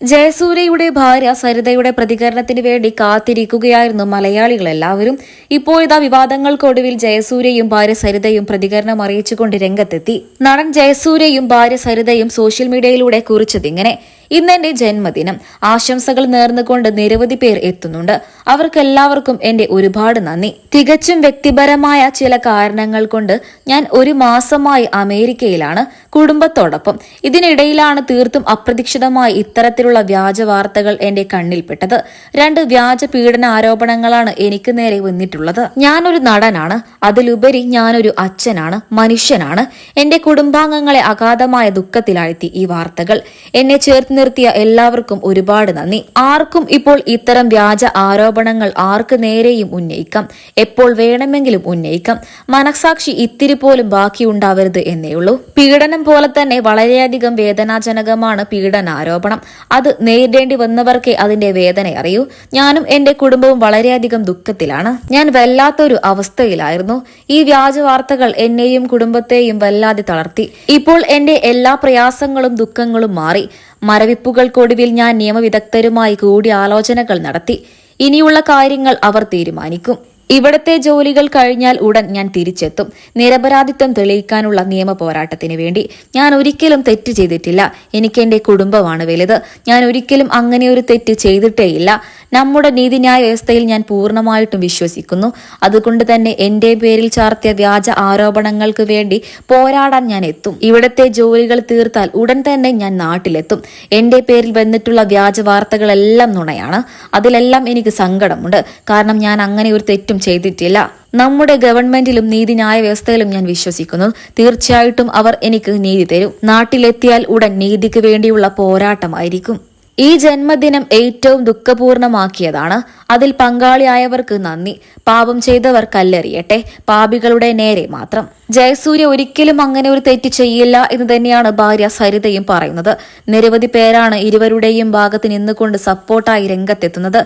ജയസൂര്യയുടെ ഭാര്യ സരിതയുടെ പ്രതികരണത്തിന് വേണ്ടി കാത്തിരിക്കുകയായിരുന്നു മലയാളികൾ എല്ലാവരും ഇപ്പോഴിതാ വിവാദങ്ങൾക്കൊടുവിൽ ജയസൂര്യയും ഭാര്യ സരിതയും പ്രതികരണം അറിയിച്ചുകൊണ്ട് രംഗത്തെത്തി. നടൻ ജയസൂര്യയും ഭാര്യ സരിതയും സോഷ്യൽ മീഡിയയിലൂടെ കുറിച്ചതിങ്ങനെ ഇന്നെന്റെ ജന്മദിനം. ആശംസകൾ നേർന്നുകൊണ്ട് നിരവധി പേർ എത്തുന്നുണ്ട്. അവർക്കെല്ലാവർക്കും എന്റെ ഒരുപാട് നന്ദി. തികച്ചും വ്യക്തിപരമായ ചില കാരണങ്ങൾ കൊണ്ട് ഞാൻ ഒരു മാസമായി അമേരിക്കയിലാണ് കുടുംബത്തോടൊപ്പം. ഇതിനിടയിലാണ് തീർത്തും അപ്രതീക്ഷിതമായി ഇത്തരത്തിലുള്ള വ്യാജ വാർത്തകൾ എന്റെ കണ്ണിൽപ്പെട്ടത്. രണ്ട് വ്യാജ പീഡന ആരോപണങ്ങളാണ് എനിക്ക് നേരെ വന്നിട്ടുള്ളത്. ഞാനൊരു നടനാണ്. അതിലുപരി ഞാനൊരു അച്ഛനാണ് മനുഷ്യനാണ്. എന്റെ കുടുംബാംഗങ്ങളെ അഗാധമായ ദുഃഖത്തിലാഴ്ത്തി ഈ വാർത്തകൾ. എന്നെ ചേർത്ത് നിർത്തിയ എല്ലാവർക്കും ഒരുപാട് നന്ദി. ആർക്കും ഇപ്പോൾ ഇത്തരം വ്യാജ ആരോപണങ്ങൾ ആർക്ക് നേരെയും ഉന്നയിക്കാം. എപ്പോൾ വേണമെങ്കിലും ഉന്നയിക്കാം. മനസാക്ഷി ഇത്തിരി പോലും ബാക്കിയുണ്ടാവരുത് എന്നേയുള്ളൂ. പീഡനം പോലെ തന്നെ വളരെയധികം വേദനാജനകമാണ് പീഡനാരോപണം. അത് നേരിടേണ്ടി വന്നവർക്കേ അതിന്റെ വേദന അറിയൂ ഞാനും എന്റെ കുടുംബവും വളരെയധികം ദുഃഖത്തിലാണ്. ഞാൻ വല്ലാത്തൊരു അവസ്ഥയിലായിരുന്നു. ഈ വ്യാജ വാർത്തകൾ എന്നെയും കുടുംബത്തെയും വല്ലാതെ തളർത്തി. ഇപ്പോൾ എന്റെ എല്ലാ പ്രയാസങ്ങളും ദുഃഖങ്ങളും മാറി. മരവിപ്പുകൾക്കൊടുവിൽ ഞാൻ നിയമവിദഗ്ധരുമായി കൂടിയാലോചനകൾ നടത്തി. ഇനിയുള്ള കാര്യങ്ങൾ അവർ തീരുമാനിക്കും. ഇവിടത്തെ ജോലികൾ കഴിഞ്ഞാൽ ഉടൻ ഞാൻ തിരിച്ചെത്തും. നിരപരാധിത്വം തെളിയിക്കാനുള്ള നിയമ പോരാട്ടത്തിന് വേണ്ടി. ഞാൻ ഒരിക്കലും തെറ്റ് ചെയ്തിട്ടില്ല. എനിക്ക് എന്റെ കുടുംബമാണ് വലുത്. ഞാൻ ഒരിക്കലും അങ്ങനെ ഒരു തെറ്റ് ചെയ്തിട്ടേയില്ല. നമ്മുടെ നീതിന്യായ വ്യവസ്ഥയിൽ ഞാൻ പൂർണമായിട്ടും വിശ്വസിക്കുന്നു. അതുകൊണ്ട് തന്നെ എന്റെ പേരിൽ ചാർത്തിയ വ്യാജ ആരോപണങ്ങൾക്ക് വേണ്ടി പോരാടാൻ ഞാൻ എത്തും. ഇവിടത്തെ ജോലികൾ തീർത്താൽ ഉടൻ തന്നെ ഞാൻ നാട്ടിലെത്തും. എന്റെ പേരിൽ വന്നിട്ടുള്ള വ്യാജ വാർത്തകളെല്ലാം നുണയാണ്. അതിലെല്ലാം എനിക്ക് സങ്കടമുണ്ട്. കാരണം ഞാൻ അങ്ങനെ ഒരു തെറ്റും ചെയ്തിട്ടില്ല. നമ്മുടെ ഗവൺമെന്റിലും നീതിന്യായ വ്യവസ്ഥയിലും ഞാൻ വിശ്വസിക്കുന്നു. തീർച്ചയായിട്ടും അവർ എനിക്ക് നീതി തരും. നാട്ടിലെത്തിയാൽ ഉടൻ നീതിക്ക് വേണ്ടിയുള്ള പോരാട്ടമായിരിക്കും. ഈ ജന്മദിനം ഏറ്റവും ദുഃഖപൂർണമാക്കിയതാണ്. അതിൽ പങ്കാളിയായവർക്ക് നന്ദി. പാപം ചെയ്തവർ കല്ലെറിയട്ടെ. പാപികളുടെ നേരെ മാത്രം. ജയസൂര്യ ഒരിക്കലും അങ്ങനെ ഒരു തെറ്റ് ചെയ്യില്ല എന്ന് തന്നെയാണ് ഭാര്യ സരിതയും പറയുന്നത്. നിരവധി പേരാണ് ഇരുവരുടെയും ഭാഗത്ത് നിന്നുകൊണ്ട് സപ്പോർട്ടായി രംഗത്തെത്തുന്നത്.